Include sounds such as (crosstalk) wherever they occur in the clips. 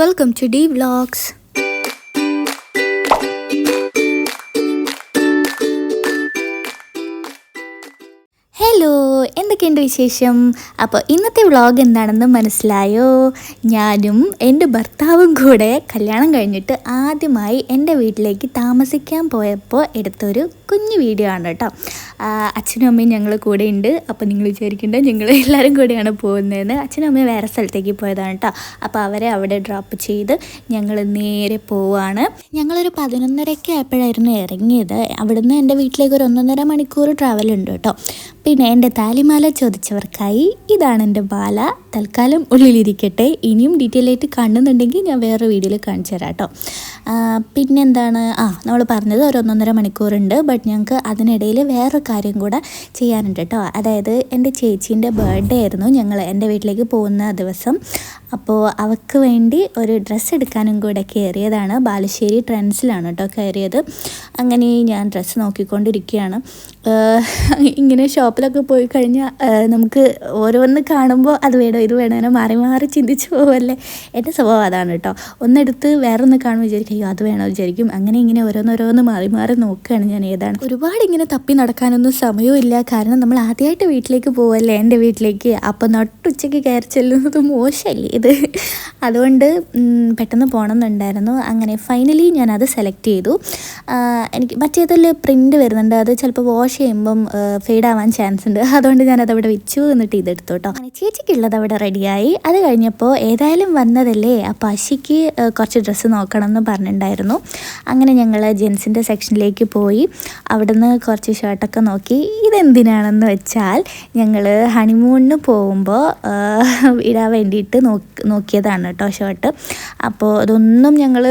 Welcome to D Vlogs. Hello, എന്തൊക്കെയുണ്ട് വിശേഷം? അപ്പോൾ ഇന്നത്തെ വ്ളോഗ് എന്താണെന്ന് മനസ്സിലായോ? ഞാനും എന്റെ ഭർത്താവും കൂടെ കല്യാണം കഴിഞ്ഞിട്ട് ആദ്യമായി എന്റെ വീട്ടിലേക്ക് താമസിക്കാൻ പോയപ്പോൾ എടുത്തൊരു കുഞ്ഞു വീഡിയോ ആണ് കേട്ടോ. അച്ഛനും അമ്മയും ഞങ്ങൾ കൂടെ ഉണ്ട്. അപ്പോൾ നിങ്ങൾ വിചാരിക്കേണ്ട ഞങ്ങൾ എല്ലാവരും കൂടെയാണ് പോകുന്നതെന്ന്. അച്ഛനും അമ്മയും വേറെ സ്ഥലത്തേക്ക് പോയതാണ് കേട്ടോ. അപ്പോൾ അവരെ അവിടെ ഡ്രോപ്പ് ചെയ്ത് ഞങ്ങൾ നേരെ പോവാണ്. ഞങ്ങളൊരു പതിനൊന്നരയ്ക്ക് ആയപ്പോഴായിരുന്നു ഇറങ്ങിയത്. അവിടുന്ന് എന്റെ വീട്ടിലേക്ക് ഒരു ഒന്നൊന്നര മണിക്കൂർ ട്രാവൽ ഉണ്ട് കേട്ടോ. പിന്നെ എന്റെ താലിമാല ചോദിച്ചവർക്കായി ഇതാണ് എന്റെ ബാല. തൽക്കാലം ഉള്ളിലിരിക്കട്ടെ. ഇനിയും ഡീറ്റെയിൽ ആയിട്ട് കാണുന്നുണ്ടെങ്കിൽ ഞാൻ വേറെ വീഡിയോയിൽ കാണിച്ചു തരാം കേട്ടോ. പിന്നെന്താണ്? ആ നമ്മൾ പറഞ്ഞത് ഒരു ഒന്നൊന്നര മണിക്കൂറുണ്ട്. ബട്ട് ഞങ്ങൾക്ക് അതിനിടയിൽ വേറെ കാര്യം കൂടെ ചെയ്യാനുണ്ട് കേട്ടോ അതായത് എന്റെ ചേച്ചീന്റെ ബർത്ത്ഡേ ആയിരുന്നു. ഞങ്ങൾ എന്റെ വീട്ടിലേക്ക് പോകുന്ന ദിവസം. അപ്പോൾ അവൾക്ക് വേണ്ടി ഒരു ഡ്രസ്സ് എടുക്കാനും കൂടെ കയറിയതാണ്. ബാലുശ്ശേരി ട്രെൻഡ്സിലാണ് കേട്ടോ കയറിയത്. അങ്ങനെ ഞാൻ ഡ്രസ്സ് നോക്കിക്കൊണ്ടിരിക്കുകയാണ്. ഇങ്ങനെ ഷോപ്പിലൊക്കെ പോയി കഴിഞ്ഞാൽ നമുക്ക് ഓരോന്ന് കാണുമ്പോൾ അത് വേണോ ഇത് വേണോ അങ്ങനെ മാറി മാറി ചിന്തിച്ച് പോവല്ലേ? എന്റെ സ്വഭാവം അതാണ് കേട്ടോ ഒന്നെടുത്ത് വേറൊന്ന് കാണുമ്പോൾ വിചാരിക്കും. അയ്യോ അത് വേണോ വിചാരിക്കും. അങ്ങനെ ഇങ്ങനെ ഓരോന്നോരോന്ന് മാറി മാറി നോക്കുകയാണ് ഞാൻ ഏതാണ്. ഒരുപാട് ഇങ്ങനെ തപ്പി നടക്കാനൊന്നും സമയമില്ല കാരണം നമ്മൾ ആദ്യമായിട്ട് വീട്ടിലേക്ക് പോവല്ലേ എന്റെ വീട്ടിലേക്ക്? അപ്പം നട്ടുച്ചയ്ക്ക് കയറി ചെല്ലുന്നത് മോശമല്ലേ ഇത്? അതുകൊണ്ട് പെട്ടെന്ന് പോകണം എന്നുണ്ടായിരുന്നു അങ്ങനെ ഫൈനലി ഞാനത് സെലക്ട് ചെയ്തു. എനിക്ക് മറ്റേതിൽ പ്രിന്റ് വരുന്നുണ്ട്. അത് ചിലപ്പോൾ വാഷ് ചെയ്യുമ്പം ഫെയ്ഡ് ആവാൻ ചാൻസ് ഉണ്ട്. അതുകൊണ്ട് ഞാനത് അവിടെ വെച്ചു എന്നിട്ട് ഇതെടുത്തു കേട്ടോ. അങ്ങനെ ചേച്ചിക്കുള്ളത് അവിടെ റെഡിയായി അത് കഴിഞ്ഞപ്പോൾ ഏതായാലും വന്നതല്ലേ? അപ്പോൾ അശിക്ക് കുറച്ച് ഡ്രസ്സ് നോക്കണം എന്ന് പറഞ്ഞിട്ടുണ്ടായിരുന്നു അങ്ങനെ ഞങ്ങൾ ജെൻസിന്റെ സെക്ഷനിലേക്ക് പോയി. അവിടുന്ന് കുറച്ച് ഷർട്ടൊക്കെ നോക്കി. ഇതെന്തിനാണെന്ന് വെച്ചാൽ ഞങ്ങൾ ഹണിമൂണിന് പോകുമ്പോൾ ഇടാൻ വേണ്ടിയിട്ട് നോക്കി നോക്കിയതാണ് കേട്ടോ ഷർട്ട് അപ്പോൾ അതൊന്നും ഞങ്ങൾ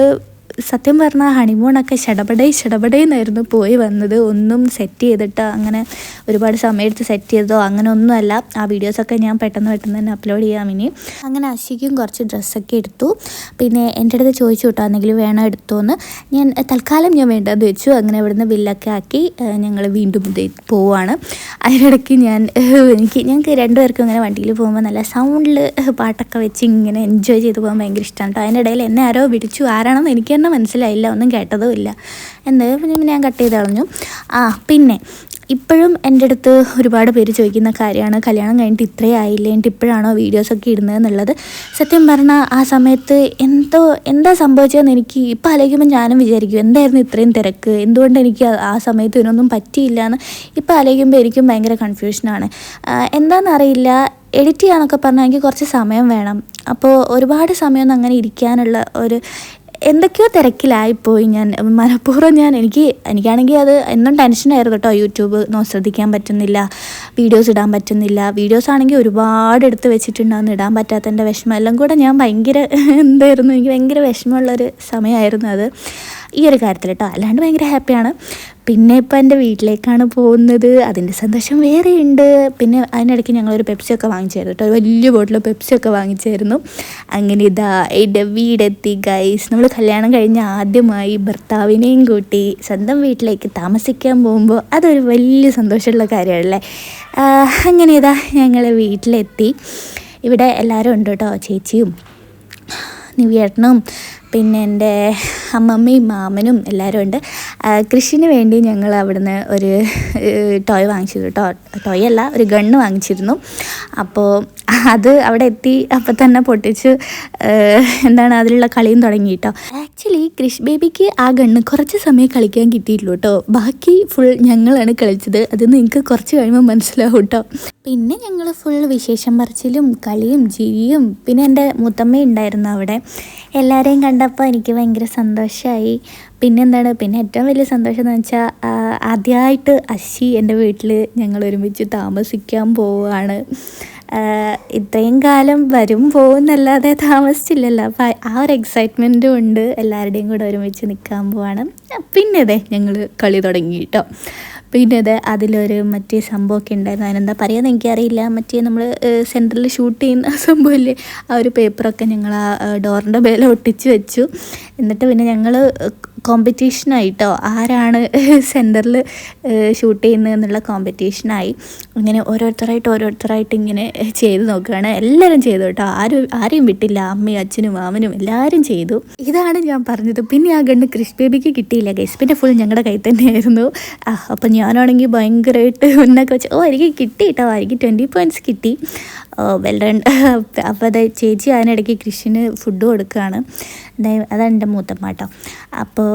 സത്യം പറഞ്ഞാൽ ഹണിമൂണൊക്കെ ഷടപടേ ഷടപടേന്നായിരുന്നു പോയി വന്നത്. ഒന്നും സെറ്റ് ചെയ്തിട്ട് അങ്ങനെ ഒരുപാട് സമയമെടുത്ത് സെറ്റ് ചെയ്തതോ അങ്ങനെ ഒന്നുമല്ല ആ വീഡിയോസൊക്കെ ഞാൻ പെട്ടെന്ന് പെട്ടെന്ന് തന്നെ അപ്ലോഡ് ചെയ്യാം ഇനി. അങ്ങനെ അശിക്കും കുറച്ച് ഡ്രസ്സൊക്കെ എടുത്തു. പിന്നെ എന്റെ അടുത്ത് ചോദിച്ചു കേട്ടോ എന്തെങ്കിലും വേണോ എടുത്തോന്ന്? ഞാൻ തൽക്കാലം ഞാൻ വേണ്ടത് വെച്ചു. അങ്ങനെ ഇവിടുന്ന് ബില്ലൊക്കെ ആക്കി ഞങ്ങൾ വീണ്ടും പോവാണ്. അതിനിടയ്ക്ക് ഞാൻ എനിക്ക് ഞങ്ങൾക്ക് രണ്ടുപേർക്കും ഇങ്ങനെ വണ്ടിയിൽ പോകുമ്പോൾ നല്ല സൗണ്ടിൽ പാട്ടൊക്കെ വെച്ച് ഇങ്ങനെ എൻജോയ് ചെയ്ത് പോകാൻ ഭയങ്കര ഇഷ്ടമാണ് കേട്ടോ അതിനിടയിൽ എന്നെ ആരോ വിളിച്ചു. ആരാണെന്ന് എനിക്ക് തന്നെ മനസ്സിലായില്ല ഒന്നും കേട്ടതും ഇല്ല. എന്തായാലും പിന്നെ ഞാൻ കട്ട് ചെയ്ത് കളഞ്ഞു. ആ പിന്നെ ഇപ്പോഴും എന്റെ അടുത്ത് ഒരുപാട് പേര് ചോദിക്കുന്ന കാര്യമാണ്. കല്യാണം കഴിഞ്ഞിട്ട് ഇത്രയും ആയില്ലേ? എന്നിട്ട് ഇപ്പോഴാണോ വീഡിയോസൊക്കെ ഇടുന്നത് എന്നുള്ളത്. സത്യം പറഞ്ഞാൽ ആ സമയത്ത് എന്തോ എന്താ സംഭവിച്ചതെന്ന് എനിക്ക് ഇപ്പോൾ ആലോചിക്കുമ്പോൾ ഞാനും വിചാരിക്കും എന്തായിരുന്നു ഇത്രയും തിരക്ക്? എന്തുകൊണ്ട് എനിക്ക് ആ- സമയത്ത് ഇതിനൊന്നും പറ്റിയില്ല എന്ന് ഇപ്പോൾ ആലോചിക്കുമ്പോൾ എനിക്കും ഭയങ്കര കൺഫ്യൂഷനാണ് എന്താണെന്നറിയില്ല എഡിറ്റ് ചെയ്യാന്നൊക്കെ പറഞ്ഞാൽ എനിക്ക് കുറച്ച് സമയം വേണം. അപ്പോൾ ഒരുപാട് സമയമൊന്നും അങ്ങനെ ഇരിക്കാനുള്ള ഒരു എന്തൊക്കെയോ തിരക്കിലായിപ്പോയി ഞാൻ. മനഃപൂർവം ഞാൻ എനിക്ക് എനിക്കാണെങ്കിൽ അത് എന്നും ടെൻഷനായിരുന്നു കേട്ടോ. യൂട്യൂബ് നോ ശ്രദ്ധിക്കാൻ പറ്റുന്നില്ല വീഡിയോസ് ഇടാൻ പറ്റുന്നില്ല. വീഡിയോസ് ആണെങ്കിൽ ഒരുപാട് എടുത്ത് വെച്ചിട്ടുണ്ടാകുന്ന ഇടാൻ പറ്റാത്തതിന്റെ വിഷമം. എല്ലാം കൂടെ ഞാൻ ഭയങ്കര (laughs) എന്തായിരുന്നു എനിക്ക് ഭയങ്കര വിഷമമുള്ളൊരു സമയമായിരുന്നു അത്. ഈ ഒരു കാര്യത്തിൽ കേട്ടോ അല്ലാണ്ട് ഭയങ്കര ഹാപ്പിയാണ് പിന്നെ ഇപ്പം എന്റെ വീട്ടിലേക്കാണ് പോകുന്നത്. അതിന്റെ സന്തോഷം വേറെ ഉണ്ട്. പിന്നെ അതിനിടയ്ക്ക് ഞങ്ങളൊരു പെപ്സിയൊക്കെ വാങ്ങിച്ചായിരുന്നു കേട്ടോ ഒരു വലിയ ബോട്ടിൽ പെപ്സിയൊക്കെ വാങ്ങിച്ചായിരുന്നു. അങ്ങനെ ഇതാ എന്റെ വീടെത്തി ഗൈസ് നമ്മൾ കല്യാണം കഴിഞ്ഞ് ആദ്യമായി ഭർത്താവിനെയും കൂട്ടി സ്വന്തം വീട്ടിലേക്ക് താമസിക്കാൻ പോകുമ്പോൾ അതൊരു വലിയ സന്തോഷമുള്ള കാര്യമല്ലേ അങ്ങനെ ഇതാ ഞങ്ങൾ വീട്ടിലെത്തി. ഇവിടെ എല്ലാവരും ഉണ്ട് കേട്ടോ ചേച്ചിയും നിവേട്ടനും പിന്നെ എന്റെ അമ്മമ്മയും മാമനും എല്ലാവരും ഉണ്ട്. കൃഷിന് വേണ്ടി ഞങ്ങൾ അവിടുന്ന് ഒരു ടോയ് വാങ്ങിച്ചിരുന്നു ടോ ടോയ് അല്ല ഒരു ഗണ്ണ് വാങ്ങിച്ചിരുന്നു. അപ്പോൾ അത് അവിടെ എത്തി അപ്പം തന്നെ പൊട്ടിച്ച് എന്താണ് അതിലുള്ള കളിയും തുടങ്ങി കേട്ടോ. ആക്ച്വലി കൃഷ് ബേബിക്ക് ആ ഗണ്ണ് കുറച്ച് സമയം കളിക്കാൻ കിട്ടിയിട്ടുള്ളൂ കേട്ടോ. ബാക്കി ഫുൾ ഞങ്ങളാണ് കളിച്ചത്. അത് നിങ്ങൾക്ക് കുറച്ച് കഴിയുമ്പോൾ മനസ്സിലാവും കേട്ടോ. പിന്നെ ഞങ്ങൾ ഫുൾ വിശേഷം പറച്ചിലും കളിയും ജീവിയും പിന്നെ എന്റെ മുത്തമ്മ ഉണ്ടായിരുന്നു അവിടെ. എല്ലാവരെയും കണ്ടപ്പോൾ എനിക്ക് ഭയങ്കര സന്തോഷമായി പിന്നെ എന്താണ്? പിന്നെ ഏറ്റവും വലിയ സന്തോഷം എന്ന് വെച്ചാൽ ആദ്യമായിട്ട് അശി എന്റെ വീട്ടിൽ ഞങ്ങൾ ഒരുമിച്ച് താമസിക്കാൻ പോവുകയാണ് ഇത്രയും കാലം വരും പോകുന്നല്ലാതെ താമസിച്ചില്ലല്ലോ. അപ്പോൾ ആ ഒരു എക്സൈറ്റ്മെന്റും ഉണ്ട്. എല്ലാവരുടെയും കൂടെ ഒരുമിച്ച് നിൽക്കാൻ പോവാണ്. പിന്നെ അതെ ഞങ്ങൾ കളി തുടങ്ങി കേട്ടോ. പിന്നെ അത് അതിലൊരു മറ്റേ സംഭവമൊക്കെ ഉണ്ടായിരുന്നു. അതിനെന്താ പറയുക എനിക്കറിയില്ല. മറ്റേ നമ്മൾ സെന്ററിൽ ഷൂട്ട് ചെയ്യുന്ന (laughs) സംഭവമില്ലേ ആ ഒരു പേപ്പറൊക്കെ ഞങ്ങൾ ആ ഡോറിന്റെ മേലെ ഒട്ടിച്ച് വെച്ചു. എന്നിട്ട് പിന്നെ ഞങ്ങൾ കോമ്പറ്റീഷനായിട്ടോ ആരാണ് (laughs) സെന്ററിൽ ഷൂട്ട് ചെയ്യുന്നത് എന്നുള്ള കോമ്പറ്റീഷനായി ഇങ്ങനെ ഓരോരുത്തരായിട്ട് ഓരോരുത്തരായിട്ട് ഇങ്ങനെ ചെയ്ത് നോക്കുകയാണ്. എല്ലാവരും ചെയ്തു കേട്ടോ. ആരും ആരെയും വിട്ടില്ല. അമ്മയും അച്ഛനും മാമനും എല്ലാവരും ചെയ്തു. ഇതാണ് ഞാൻ പറഞ്ഞത്. പിന്നെ ആ ഗണ്ണ് ക്രിഷ് ബേബിക്ക് കിട്ടിയില്ല ഗൈസ് പിന്നെ ഫുൾ ഞങ്ങളുടെ കയ്യിൽ തന്നെയായിരുന്നു. അപ്പം ഞാനാണെങ്കിൽ ഭയങ്കരമായിട്ട് മുന്നൊക്കെ (laughs) വെച്ച് ഓ എനിക്ക് കിട്ടി കേട്ടോ. എനിക്ക് ട്വന്റി പോയിന്റ്സ് കിട്ടി. വെൽ ഡൺ അപ്പോൾ അത് ചേച്ചി അതിനിടയ്ക്ക് കൃഷിന് ഫുഡ് കൊടുക്കുകയാണ്. അതാണ് എന്റെ മൂത്തമ്മ കേട്ടോ അപ്പോൾ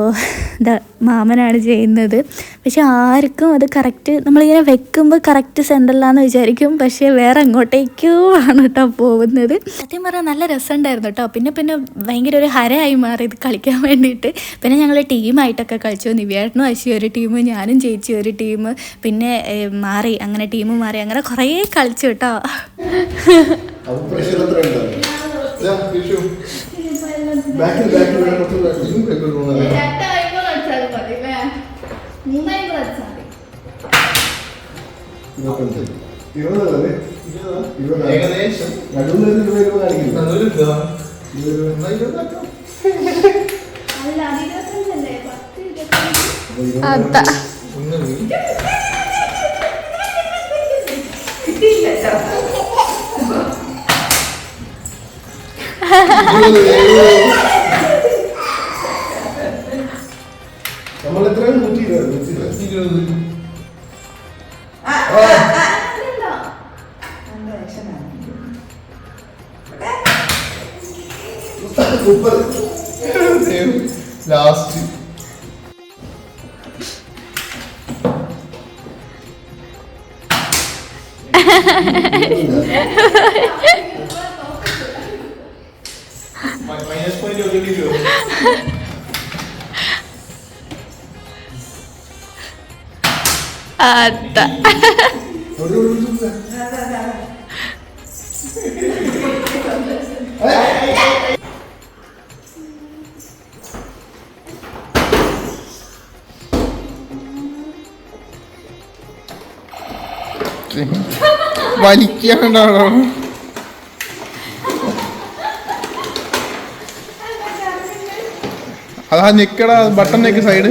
മാമനാണ് ചെയ്യുന്നത്. പക്ഷെ ആർക്കും അത് കറക്റ്റ് നമ്മളിങ്ങനെ വെക്കുമ്പോൾ കറക്റ്റ് സെന്ററിലാന്ന് വിചാരിക്കും. പക്ഷേ വേറെ അങ്ങോട്ടേക്കോ ആണ് കേട്ടോ പോകുന്നത്. സത്യം പറഞ്ഞാൽ നല്ല രസമുണ്ടായിരുന്നു കേട്ടോ പിന്നെ പിന്നെ ഭയങ്കര ഒരു ഹരയായി മാറി ഇത് കളിക്കാൻ വേണ്ടിയിട്ട്. പിന്നെ ഞങ്ങൾ ടീമായിട്ടൊക്കെ കളിച്ചു. നിവ്യാട്ടനും അശി ഒരു ടീം ഞാനും ചേച്ചി ഒരു ടീം. പിന്നെ മാറി അങ്ങനെ ടീം മാറി അങ്ങനെ കുറേ കളിച്ചു കേട്ടോ ബാക്കിൽ ബാക്കിൽ കുറച്ച് ഇതും ബാക്കിൽ തോന്നുന്നത് ഇരുപത്തഞ്ച് ഇരുപതല്ലേ ഇരുപത് ഏകദേശം നടുവിൽ ഇരുപത് ഇരുപതാക്കാം അപ്പൊ ഇരുപത് അതാ. ഒന്ന് വീ. ഇരുപത്, ഇരുപത്. നമ്മൾ എത്രയാണ് അതാ ഒരു ഒരു ഒരു വലിക്കാണ്ടാണോ അതാ നിക്കടാ ബട്ടൺ നിക്ക് സൈഡ്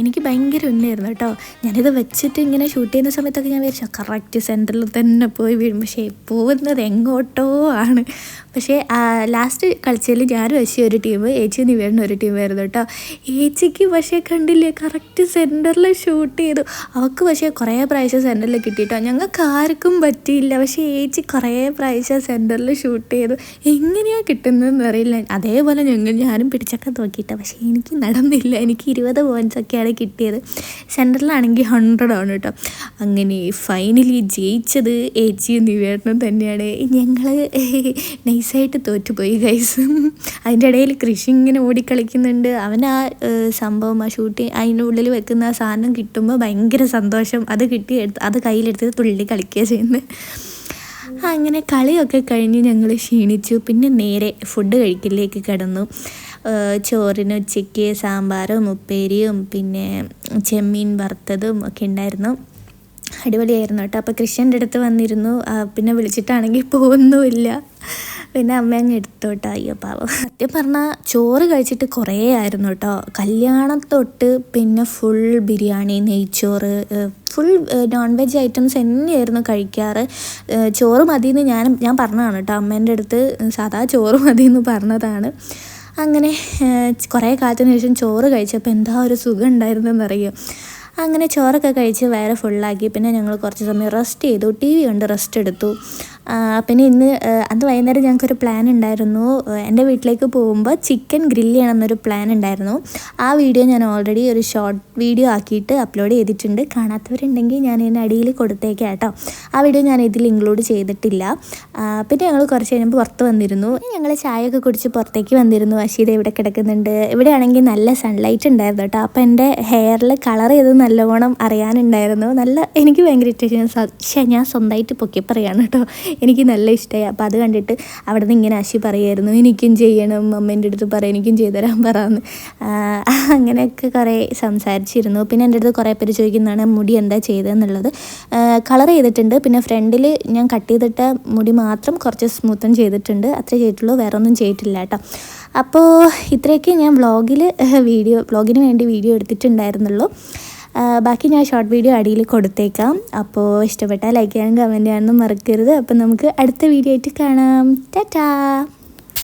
എനിക്ക് ഭയങ്കര ഉന്നായിരുന്നു കേട്ടോ. ഞാനിത് വെച്ചിട്ട് ഇങ്ങനെ ഷൂട്ട് ചെയ്യുന്ന സമയത്തൊക്കെ ഞാൻ വിചാരിച്ചു കറക്റ്റ് സെന്ററിൽ തന്നെ പോയി വീഴും. പക്ഷേ പോകുന്നത് എങ്ങോട്ടോ ആണ്. പക്ഷേ ലാസ്റ്റ് കളിച്ചതിൽ ഞാനും അശി ഒരു ടീം ഏച്ചി നിവേടന ഒരു ടീം ആയിരുന്നു കേട്ടോ. ഏച്ചിക്ക് പക്ഷേ കണ്ടില്ലേ കറക്റ്റ് സെന്ററിൽ ഷൂട്ട് ചെയ്തു. അവൾക്ക് പക്ഷേ കുറേ പ്രാവശ്യം സെന്ററിൽ കിട്ടിയിട്ടോ ഞങ്ങൾക്ക് ആർക്കും പറ്റിയില്ല. പക്ഷേ ഏച്ചി കുറേ പ്രാവശ്യം സെന്ററിൽ ഷൂട്ട് ചെയ്തു. എങ്ങനെയാണ് കിട്ടുന്നതെന്ന് അറിയില്ല. അതേപോലെ ഞങ്ങൾ ഞാനും പിടിച്ചൊക്കെ നോക്കിയിട്ടോ പക്ഷേ എനിക്ക് നടന്നില്ല. എനിക്ക് ഇരുപത് പോയിന്റ്സ് ഒക്കെയാണ് കിട്ടിയത്. സെന്ററിലാണെങ്കിൽ ഹൺഡ്രഡ് ആണ് കേട്ടോ. അങ്ങനെ ഫൈനലി ജയിച്ചത് ഏച്ചിയും നിവേദനം തന്നെയാണ്. ഞങ്ങൾ നൈസായിട്ട് (laughs) തോറ്റുപോയി ഗൈസ് അതിന്റെ ഇടയിൽ കൃഷി ഇങ്ങനെ ഓടിക്കളിക്കുന്നുണ്ട്. അവൻ ആ സംഭവം ആ ഷൂട്ടിങ് അതിന്റെ ഉള്ളിൽ വെക്കുന്ന ആ സാധനം കിട്ടുമ്പോൾ ഭയങ്കര സന്തോഷം. അത് കിട്ടി എടുത്ത് അത് കയ്യിലെടുത്ത് തുള്ളി കളിക്കുക ചെയ്യുന്നത് അങ്ങനെ കളിയൊക്കെ കഴിഞ്ഞ് ഞങ്ങൾ ക്ഷീണിച്ചു. പിന്നെ നേരെ ഫുഡ് കഴിക്കലിലേക്ക് കിടന്നു. ചോറിന് ഉച്ചയ്ക്ക് സാമ്പാറും ഉപ്പേരിയും പിന്നെ ചെമ്മീൻ വറുത്തതും ഒക്കെ ഉണ്ടായിരുന്നു. അടിപൊളിയായിരുന്നു കേട്ടോ. അപ്പോൾ കൃഷ്ണന്റെ അടുത്ത് വന്നിരുന്നു. പിന്നെ വിളിച്ചിട്ടാണെങ്കിൽ പോകുന്നുമില്ല. പിന്നെ അമ്മ അങ്ങ് എടുത്തു അയ്യോ പാവം. സത്യം പറഞ്ഞാൽ ചോറ് കഴിച്ചിട്ട് കുറേ ആയിരുന്നു കേട്ടോ. കല്യാണം തൊട്ട് പിന്നെ ഫുൾ ബിരിയാണി നെയ്ച്ചോറ് ഫുൾ നോൺ വെജ് ഐറ്റംസ് തന്നെയായിരുന്നു കഴിക്കാറ്. ചോറ് മതിയെന്ന് ഞാൻ ഞാൻ പറഞ്ഞതാണ് കേട്ടോ. അമ്മേന്റെ അടുത്ത് സാധാ ചോറ് മതിയെന്ന് പറഞ്ഞതാണ്. അങ്ങനെ കുറേ കാലത്തിന് ശേഷം ചോറ് കഴിച്ചപ്പോൾ എന്താ ഒരു സുഖം ഉണ്ടായിരുന്നെന്നറിയോ? അങ്ങനെ ചോറൊക്കെ കഴിച്ച് വയറ് ഫുള്ളാക്കി പിന്നെ ഞങ്ങൾ കുറച്ച് സമയം റെസ്റ്റ് ചെയ്തു. ടി വി കണ്ട് റെസ്റ്റ് എടുത്തു. പിന്നെ ഇന്ന് അന്ന് വൈകുന്നേരം ഞങ്ങൾക്കൊരു പ്ലാൻ ഉണ്ടായിരുന്നു. എന്റെ വീട്ടിലേക്ക് പോകുമ്പോൾ ചിക്കൻ ഗ്രില്ല് ചെയ്യണമെന്നൊരു പ്ലാൻ ഉണ്ടായിരുന്നു. ആ വീഡിയോ ഞാൻ ഓൾറെഡി ഒരു ഷോർട്ട് വീഡിയോ ആക്കിയിട്ട് അപ്ലോഡ് ചെയ്തിട്ടുണ്ട്. കാണാത്തവരുണ്ടെങ്കിൽ ഞാൻ ഇതിന് അടിയിൽ കൊടുത്തേക്കാം കേട്ടോ. ആ വീഡിയോ ഞാൻ ഇതിൽ ഇൻക്ലൂഡ് ചെയ്തിട്ടില്ല. പിന്നെ ഞങ്ങൾ കുറച്ച് കഴിയുമ്പോൾ പുറത്ത് വന്നിരുന്നു. ഞങ്ങൾ ചായയൊക്കെ കുടിച്ച് പുറത്തേക്ക് വന്നിരുന്നു. അശീത ഇവിടെ കിടക്കുന്നുണ്ട്. ഇവിടെയാണെങ്കിൽ നല്ല സൺലൈറ്റ് ഉണ്ടായിരുന്നു കേട്ടോ. അപ്പോൾ എന്റെ ഹെയറിൽ കളർ ചെയ്ത് നല്ലവണ്ണം അറിയാനുണ്ടായിരുന്നു. നല്ല എനിക്ക് ഭയങ്കര ഇഷ്ടം ഞാൻ സ്വന്തമായിട്ട് പൊക്കി പറയാണ് കേട്ടോ. എനിക്ക് നല്ല ഇഷ്ടമായി അപ്പോൾ അത് കണ്ടിട്ട് അവിടെ നിന്ന് ഇങ്ങനെ അശി പറയായിരുന്നു എനിക്കും ചെയ്യണം അമ്മേന്റെ അടുത്ത് പറ എനിക്കും ചെയ്തുതരാൻ പറയാമെന്ന് അങ്ങനെയൊക്കെ കുറേ സംസാരിച്ചിരുന്നു. പിന്നെ എന്റെ അടുത്ത് കുറേ പേര് ചോദിക്കുന്നതാണ് മുടി എന്താ ചെയ്തതെന്നുള്ളത്? കളർ ചെയ്തിട്ടുണ്ട്. പിന്നെ ഫ്രണ്ടിൽ ഞാൻ കട്ട് ചെയ്തിട്ട മുടി മാത്രം കുറച്ച് സ്മൂത്തൻ ചെയ്തിട്ടുണ്ട്. അത്രേ ചെയ്തിട്ടുള്ളൂ വേറെ ഒന്നും ചെയ്തിട്ടില്ല കേട്ടോ. അപ്പോൾ ഇത്രയൊക്കെ ഞാൻ വ്ളോഗിൽ വീഡിയോ വ്ളോഗിന് വേണ്ടി വീഡിയോ എടുത്തിട്ടുണ്ടായിരുന്നുള്ളൂ. ബാക്കി ഞാൻ ഷോർട്ട് വീഡിയോ അടിയിൽ കൊടുത്തേക്കാം. അപ്പോൾ ഇഷ്ടപ്പെട്ടാൽ ലൈക്ക് ചെയ്യാനും കമന്റ് ചെയ്യാനൊന്നും മറക്കരുത്. അപ്പോൾ നമുക്ക് അടുത്ത വീഡിയോ ആയിട്ട് കാണാം. ടാറ്റാ.